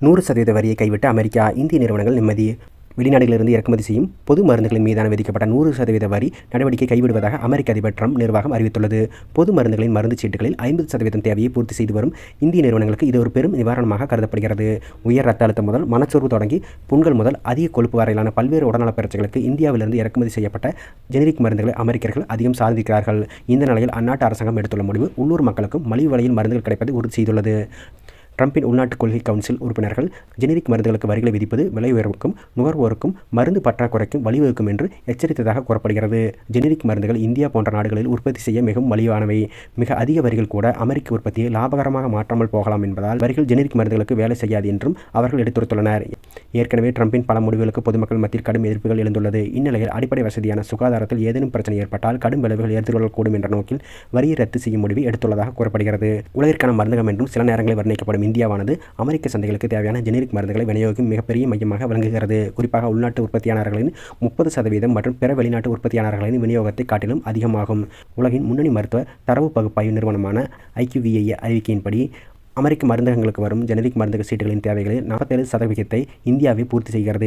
நூறு சதவீத வரியை கைவிட்ட அமெரிக்கா இந்திய நிறுவனங்கள் நிம்மதி. வெளிநாடுகளிலிருந்து இறக்குமதி செய்யும் பொது மருந்துகளின் மீதான விதிக்கப்பட்ட நூறு சதவீத வரி நடவடிக்கை கைவிடுவதாக அமெரிக்க அதிபர் ட்ரம்ப் நிர்வாகம் அறிவித்துள்ளது. பொது மருந்துகளின் மருந்து சீட்டுகளில் ஐம்பது சதவீதம் தேவையை பூர்த்தி செய்து வரும் இந்திய நிறுவனங்களுக்கு இது ஒரு பெரும் நிவாரணமாக கருதப்படுகிறது. உயர் ரத்த அழுத்தம் முதல் மனச்சோர்வு தொடங்கி புண்கள் முதல் அதிக கொழுப்பு வரையிலான பல்வேறு உடல்நலப் பிரச்சனைகளுக்கு இந்தியாவிலிருந்து இறக்குமதி செய்யப்பட்ட ஜெனரிக் மருந்துகளை அமெரிக்கர்கள் அதிகம் சாதிக்கிறார்கள். இந்த நிலையில் அந்நாட்டு அரசாங்கம் எடுத்துள்ள முடிவு உள்ளூர் மக்களுக்கும் மலிவு விலையில் மருந்துகள் கிடைப்பதை உறுதி செய்துள்ளது. ட்ரம்பின் உள்நாட்டு கொள்கை கவுன்சில் உறுப்பினர்கள் ஜெனரிக் மருந்துகளுக்கு வரிகளை விதிப்பது விலை உயர்வுக்கும் நுகர்வோருக்கும் மருந்து பற்றாக்குறைக்கும் வழிவகுக்கும் என்று எச்சரித்ததாக கூறப்படுகிறது. ஜெனரிக் மருந்துகள் இந்தியா போன்ற நாடுகளில் உற்பத்தி செய்ய மிகவும் மலிவானவை. மிக அதிக வரிகள் கூட அமெரிக்க உற்பத்தியை லாபகரமாக மாற்றாமல் போகலாம் என்பதால் வரிகள் ஜெனரிக் மருந்துகளுக்கு வேலை செய்யாது என்றும் அவர்கள் எடுத்துரைத்துள்ளனர். ஏற்கனவே ட்ரம்பின் பல முடிவுகளுக்கு பொதுமக்கள் மத்தியில் கடும் எதிர்ப்புகள் எழுந்துள்ளது. இந்நிலையில் அடிப்படை வசதியான சுகாதாரத்தில் ஏதேனும் பிரச்சனை ஏற்பட்டால் கடும் விளைவுகள் எதிர்கொள்ளக்கூடும் என்ற நோக்கில் வரியை ரத்து செய்யும் முடிவை எடுத்துள்ளதாக கூறப்படுகிறது. உலகிற்கான மருந்தகம் என்றும் சில நேரங்களில் வர்ணிக்கப்படும். இந்தியாவானது அமெரிக்க சந்தைகளுக்கு தேவையான ஜெனரிக் மருந்துகளை விநியோகிக்கும் மிகப்பெரிய மையமாக விளங்குகிறது. குறிப்பாக உள்நாட்டு உற்பத்தியாளர்களின் முப்பது சதவீதம் மற்றும் பிற வெளிநாட்டு உற்பத்தியாளர்களின் விநியோகத்தை காட்டிலும் அதிகமாகும். உலகின் முன்னணி மருத்துவ தரவு பகுப்பாய்வு நிறுவனமான ஐக்யூவிஐ அறிவிக்கையின்படி அமெரிக்க மருந்தகங்களுக்கு வரும் ஜெனரிக் மருந்தக சீட்டுகளின் தேவைகளில் நாற்பத்தேழு சதவிகிதத்தை இந்தியாவே பூர்த்தி செய்கிறது.